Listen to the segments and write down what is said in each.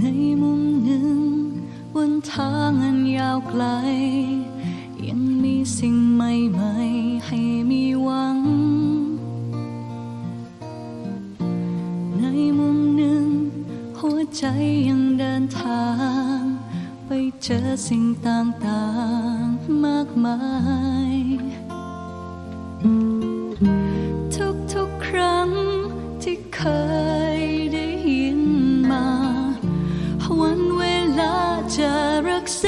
ในมุมหนึ่งบนทางอันยาวไกล ยังมีสิ่งใหม่ๆให้มีหวัง ในมุมหนึ่งหัวใจยังเดินทาง ไปเจอสิ่งต่างๆมากมาย ทุกๆครั้งที่เคยได้ยินมา วันเวลาจะรักษา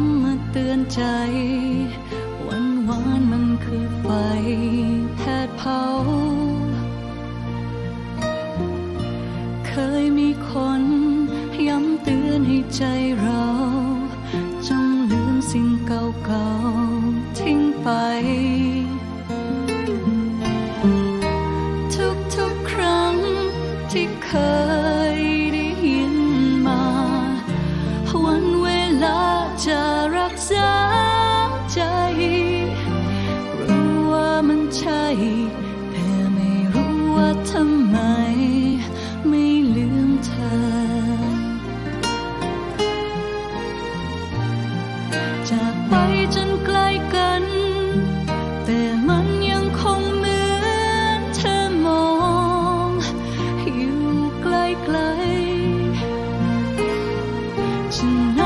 ำมาเตือนใจ วันวานมันคือไฟแผดเผา เคยมีคนย้ำเตือนให้ใจเราจงลืมสิ่งเก่าๆทิ้งไปทุกๆครั้งที่เคย ใช่แต่ไม่รู้ว่าทำไม ไม่ลืมเธอ จากไปจนไกล้กัน แต่มันยังคงเหมือนเธอมองอยู่ไกลๆจะน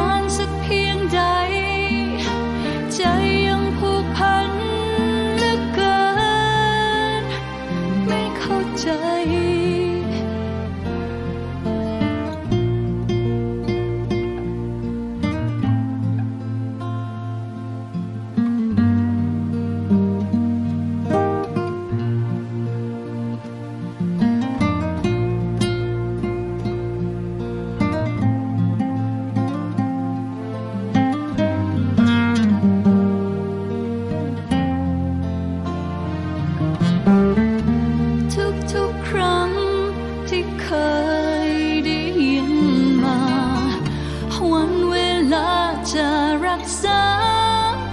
รักษา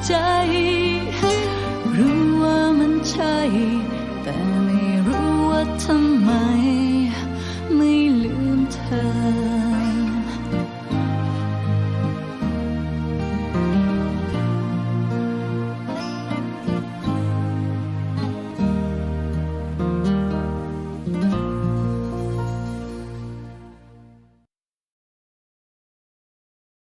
ใจ รู้ว่ามันใช่ แต่ไม่รู้ว่าทำไม